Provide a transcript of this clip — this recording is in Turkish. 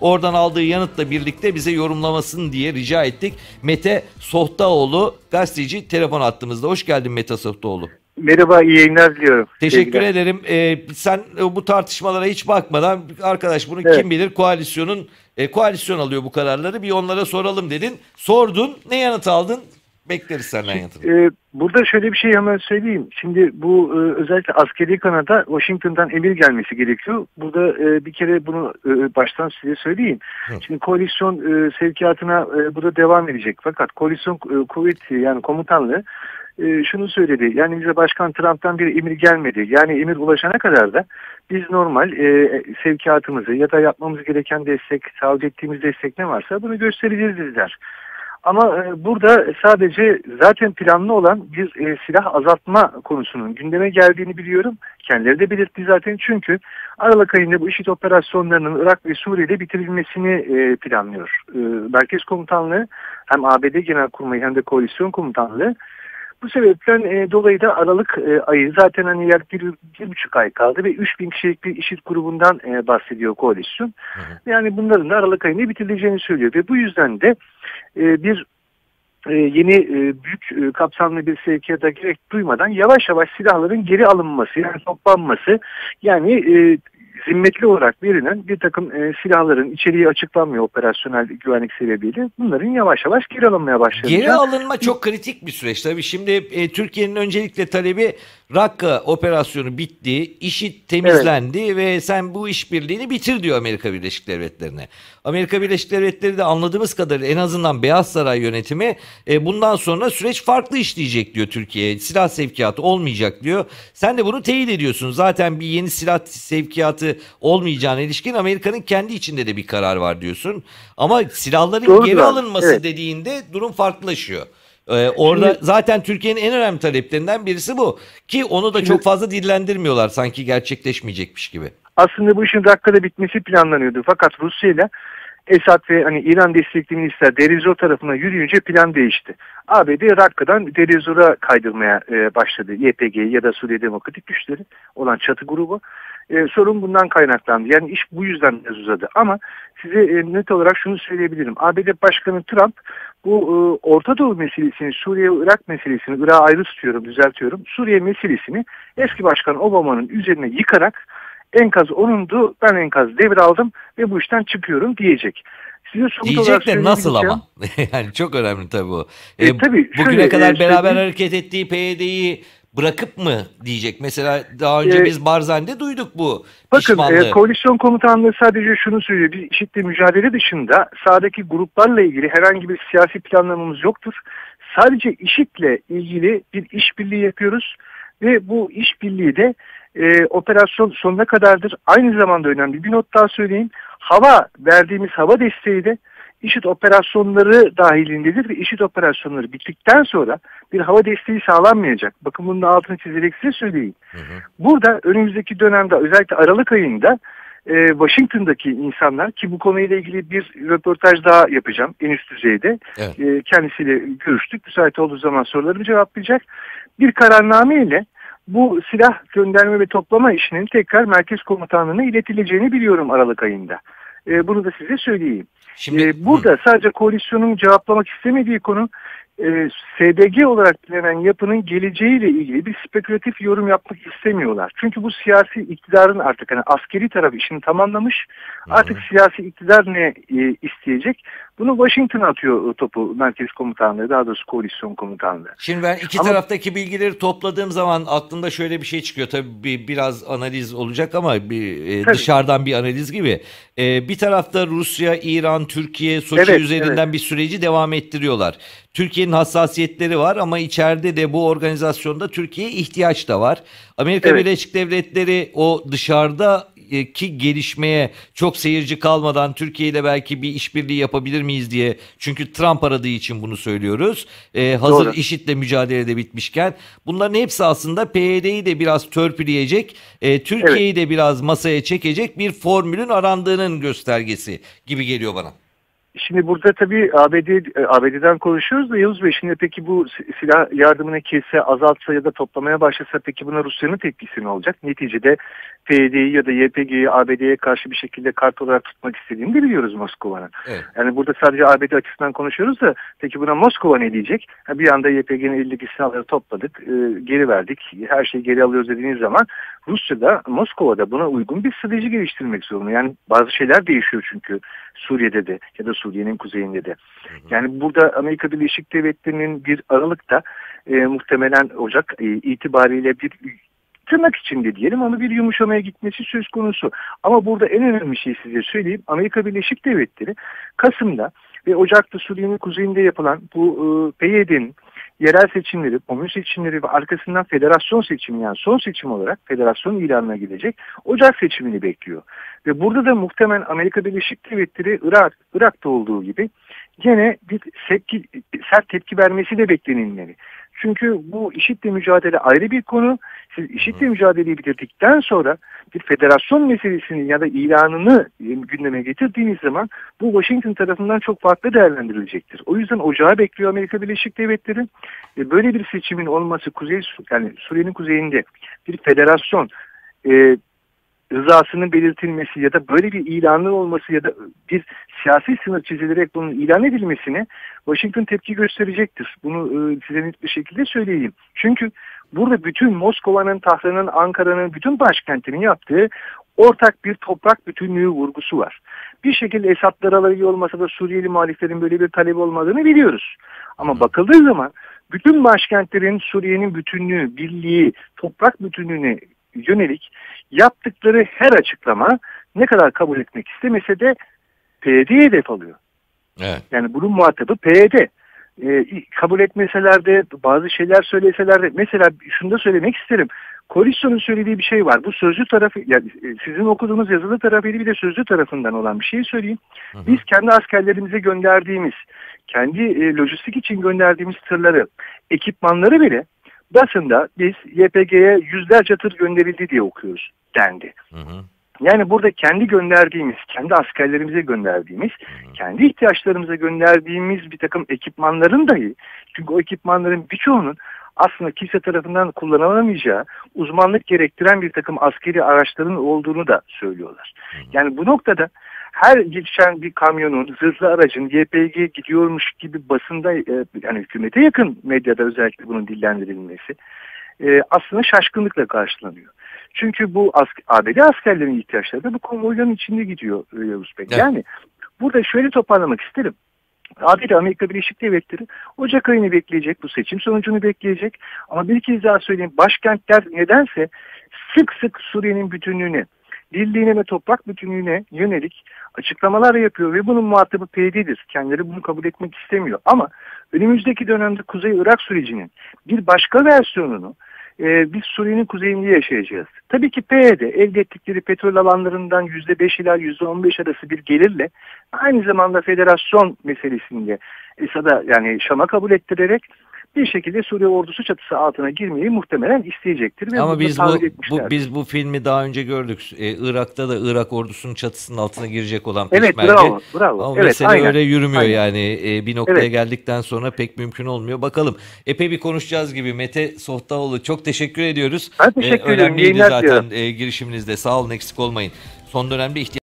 Oradan aldığı yanıtla birlikte bize yorumlamasını diye rica ettik. Mete Sohtaoğlu gazeteci telefon attığımızda. Hoş geldin Mete Sohtaoğlu. Merhaba, iyi yayınlar diliyorum. Teşekkür Sevgiler. ederim. Ee, sen e, bu tartışmalara hiç bakmadan arkadaş bunu Evet. kim bilir koalisyonun e, koalisyon alıyor bu kararları bir onlara soralım dedin. Sordun. Ne yanıt aldın? Bekleriz senden yanıtını. Ee, burada şöyle bir şey hemen söyleyeyim. Şimdi bu e, özellikle askeri kanada Washington'dan emir gelmesi gerekiyor. Burada e, bir kere bunu e, baştan size söyleyeyim. Hı. Şimdi koalisyon e, sevkiyatına e, burada devam edecek. Fakat koalisyon e, kuvveti yani komutanlığı e, şunu söyledi. Yani bize Başkan Trump'tan bir emir gelmedi. Yani emir ulaşana kadar da biz normal e, sevkiyatımızı ya da yapmamız gereken destek, sağlık ettiğimiz destek ne varsa bunu göstereceğiz dediler. Ama e, burada sadece zaten planlı olan bir e, silah azaltma konusunun gündeme geldiğini biliyorum. Kendileri de belirtti zaten çünkü Aralık ayında bu IŞİD operasyonlarının Irak ve Suriye'de bitirilmesini e, planlıyor. Merkez Komutanlığı hem ABD Genelkurmayı hem de Koalisyon Komutanlığı bu sebepten e, dolayı da Aralık e, ayı zaten hani yak bir, bir buçuk ay kaldı ve 3000 kişilik bir IŞİD grubundan e, bahsediyor koalisyon. hı. Yani bunların da Aralık ayında bitirileceğini söylüyor ve bu yüzden de e, bir e, yeni e, büyük e, kapsamlı bir sevkiyata gerek duymadan yavaş yavaş silahların geri alınması yani toplanması yani e, zimmetli olarak verilen bir takım e, silahların içeriği açıklanmıyor operasyonel güvenlik sebebiyle bunların yavaş yavaş geri alınmaya başladı. Geri alınma çok kritik bir süreç tabii. Şimdi e, Türkiye'nin öncelikle talebi Rakka operasyonu bitti, işi temizlendi ve sen bu işbirliğini bitir diyor Amerika Birleşik Devletleri'ne. Amerika Birleşik Devletleri de anladığımız kadarıyla en azından Beyaz Saray yönetimi e, bundan sonra süreç farklı işleyecek diyor Türkiye. Silah sevkiyatı olmayacak diyor. Sen de bunu teyit ediyorsun. Zaten bir yeni silah sevkiyatı olmayacağına ilişkin Amerika'nın kendi içinde de bir karar var diyorsun. Ama silahların Doğrudur geri alınması evet. dediğinde durum farklılaşıyor. Ee, orada Şimdi- zaten Türkiye'nin en önemli taleplerinden birisi bu. Ki onu da Şimdi- çok fazla dillendirmiyorlar sanki gerçekleşmeyecekmiş gibi. Aslında bu işin dakikada bitmesi planlanıyordu. Fakat Rusya ile Esad ve hani İran destekli milisler Derizor tarafına yürüyünce plan değişti. ABD Rakka'dan Derizor'a kaydırmaya e, başladı. YPG ya da Suriye Demokratik Güçleri olan çatı grubu. E, sorun bundan kaynaklandı. Yani iş bu yüzden biraz uzadı. Ama size e, net olarak şunu söyleyebilirim. ABD Başkanı Trump bu e, Orta Doğu meselesini, Suriye ve Irak meselesini, Irak'ı ayrı tutuyorum, düzeltiyorum. Suriye meselesini eski başkan Obama'nın üzerine yıkarak enkaz onundu, ben enkaz devraldım ve bu işten çıkıyorum diyecek. Size Diyecek de nasıl ama? yani çok önemli tabii bu. E, E, tabii, bugüne şöyle, kadar e, beraber söyleyeyim. hareket ettiği PYD'yi bırakıp mı diyecek? Mesela daha önce E, biz Barzani'de duyduk bu Bakın pişmanlığı. e, koalisyon komutanlığı sadece şunu söylüyor. Biz IŞİD'le mücadele dışında sahadaki gruplarla ilgili herhangi bir siyasi planlamamız yoktur. Sadece IŞİD'le ilgili bir işbirliği yapıyoruz ve bu işbirliği de e, operasyon sonuna kadardır. Aynı zamanda önemli bir not daha söyleyeyim. Hava verdiğimiz hava desteği de IŞİD operasyonları dahilindedir ve IŞİD operasyonları bittikten sonra bir hava desteği sağlanmayacak. Bakın bunun altını çizerek size söyleyeyim. Hı hı. Burada önümüzdeki dönemde özellikle Aralık ayında e, Washington'daki insanlar ki bu konuyla ilgili bir röportaj daha yapacağım en üst düzeyde. Evet. E, kendisiyle görüştük. Müsait olduğu zaman sorularımı cevaplayacak. Bir kararname ile bu silah gönderme ve toplama işinin tekrar Merkez Komutanlığı'na iletileceğini biliyorum Aralık ayında. E, bunu da size söyleyeyim. Şimdi Ee, burada sadece koalisyonun cevaplamak istemediği konu e, SDG olarak bilinen yapının geleceğiyle ilgili bir spekülatif yorum yapmak istemiyorlar. Çünkü bu siyasi iktidarın artık hani askeri tarafı işini tamamlamış. Artık siyasi iktidar ne e, isteyecek? Bunu Washington'a atıyor topu Merkez Komutanlığı, daha doğrusu Koalisyon Komutanlığı. Şimdi ben iki Ama- taraftaki bilgileri topladığım zaman aklımda şöyle bir şey çıkıyor. Tabii bir, biraz analiz olacak ama bir e, Tabii. dışarıdan bir analiz gibi. E, bir tarafta Rusya, İran, Türkiye, Soçi Evet, üzerinden bir süreci devam ettiriyorlar. Türkiye'nin hassasiyetleri var ama içeride de bu organizasyonda Türkiye'ye ihtiyaç da var. Amerika Evet. Birleşik Devletleri o dışarıda e, ki gelişmeye çok seyirci kalmadan Türkiye ile belki bir işbirliği yapabilir miyiz diye. Çünkü Trump aradığı için bunu söylüyoruz. E, hazır Doğru. IŞİD'le mücadelede bitmişken bunların hepsi aslında PYD'yi de biraz törpüleyecek, e, Türkiye'yi de biraz masaya çekecek bir formülün arandığının göstergesi gibi geliyor bana. Şimdi burada tabii ABD, e, ABD'den konuşuyoruz da Yavuz Bey şimdi peki bu si- silah yardımını kesse, azaltsa ya da toplamaya başlasa peki buna Rusya'nın tepkisi ne olacak? Neticede PYD'yi ya da YPG'yi ABD'ye karşı bir şekilde kart olarak tutmak istediğini de biliyoruz Moskova'nın. Evet. Yani burada sadece ABD açısından konuşuyoruz da peki buna Moskova ne diyecek? Bir anda YPG'nin elindeki silahları topladık, e, geri verdik, her şeyi geri alıyoruz dediğiniz zaman Rusya da Moskova'da buna uygun bir strateji geliştirmek zorunda. Yani bazı şeyler değişiyor çünkü Suriye'de de ya da Suriye'nin kuzeyinde de. Yani burada Amerika Birleşik Devletleri'nin bir Aralık'ta e, muhtemelen Ocak e, itibariyle bir tırnak içinde diyelim ama bir yumuşamaya gitmesi söz konusu. Ama burada en önemli şey size söyleyeyim. Amerika Birleşik Devletleri Kasım'da ve Ocak'ta Suriye'nin kuzeyinde yapılan bu e, PYD'nin yerel seçimleri, komün seçimleri ve arkasından federasyon seçimi yani son seçim olarak federasyon ilanına gidecek Ocak seçimini bekliyor. Ve burada da muhtemelen Amerika Birleşik Devletleri Irak, Irak'ta olduğu gibi gene bir tepki, sert tepki vermesi de beklenilmeli. Çünkü bu IŞİD'le mücadele ayrı bir konu. Siz IŞİD'le mücadeleyi bitirdikten sonra bir federasyon meselesini ya da ilanını gündeme getirdiğiniz zaman bu Washington tarafından çok farklı değerlendirilecektir. O yüzden ocağı bekliyor Amerika Birleşik Devletleri. Böyle bir seçimin olması Kuzey yani Suriye'nin kuzeyinde bir federasyon e, rızasının belirtilmesi ya da böyle bir ilanın olması ya da bir siyasi sınır çizilerek bunun ilan edilmesine Washington tepki gösterecektir. Bunu e, size net bir şekilde söyleyeyim. Çünkü burada bütün Moskova'nın, Tahran'ın, Ankara'nın, bütün başkentinin yaptığı ortak bir toprak bütünlüğü vurgusu var. Bir şekilde Esad'lar alayı olmasa da Suriyeli muhaliflerin böyle bir talebi olmadığını biliyoruz. Ama bakıldığı zaman bütün başkentlerin Suriye'nin bütünlüğü, birliği, toprak bütünlüğüne yönelik yaptıkları her açıklama ne kadar kabul etmek istemese de PYD'ye hedef alıyor. Evet. Yani bunun muhatabı PYD. Ee, kabul etmeseler de bazı şeyler söyleseler de mesela şunu da söylemek isterim. Koalisyonun söylediği bir şey var. Bu sözlü tarafı yani sizin okuduğunuz yazılı tarafıyla bir de sözlü tarafından olan bir şey söyleyeyim. Hı hı. Biz kendi askerlerimize gönderdiğimiz, kendi e, lojistik için gönderdiğimiz tırları, ekipmanları bile basında biz YPG'ye yüzlerce tır gönderildi diye okuyoruz dendi. Hı hı. Yani burada kendi gönderdiğimiz, kendi askerlerimize gönderdiğimiz, kendi ihtiyaçlarımıza gönderdiğimiz bir takım ekipmanların dahi, çünkü o ekipmanların birçoğunun aslında kimse tarafından kullanılamayacağı, uzmanlık gerektiren bir takım askeri araçların olduğunu da söylüyorlar. Yani bu noktada her geçen bir kamyonun, zırhlı aracın YPG gidiyormuş gibi basında e, yani hükümete yakın medyada özellikle bunun dillendirilmesi e, aslında şaşkınlıkla karşılanıyor. Çünkü bu ask ABD askerlerin ihtiyaçları da bu konvoyların içinde gidiyor e, Yavuz Bey. Evet. Yani burada şöyle toparlamak isterim. ABD Amerika Birleşik Devletleri Ocak ayını bekleyecek, bu seçim sonucunu bekleyecek. Ama bir kez daha söyleyeyim, başkentler nedense sık sık Suriye'nin bütünlüğüne, birliğine ve toprak bütünlüğüne yönelik açıklamalar yapıyor ve bunun muhatabı PYD'dir. Kendileri bunu kabul etmek istemiyor. Ama önümüzdeki dönemde Kuzey Irak sürecinin bir başka versiyonunu e, biz Suriye'nin kuzeyinde yaşayacağız. Tabii ki PYD elde ettikleri petrol alanlarından %5 ila %15 arası bir gelirle aynı zamanda federasyon meselesinde Esad'a yani Şam'a kabul ettirerek bir şekilde Suriye ordusu çatısı altına girmeyi muhtemelen isteyecektir. Ve Ama biz bu, bu biz bu filmi daha önce gördük. Ee, Irak'ta da Irak ordusunun çatısının altına girecek olan peşmerge. Evet bravo. bravo. Ama evet, mesele aynen. öyle yürümüyor aynen. yani. Ee, bir noktaya evet. geldikten sonra pek mümkün olmuyor. Bakalım. Epey bir konuşacağız gibi. Mete Sohtaoğlu çok teşekkür ediyoruz. Ben teşekkür ee, ederim. Önemliydi zaten e, girişiminizde. Sağ olun eksik olmayın. Son dönemde ihtiyaç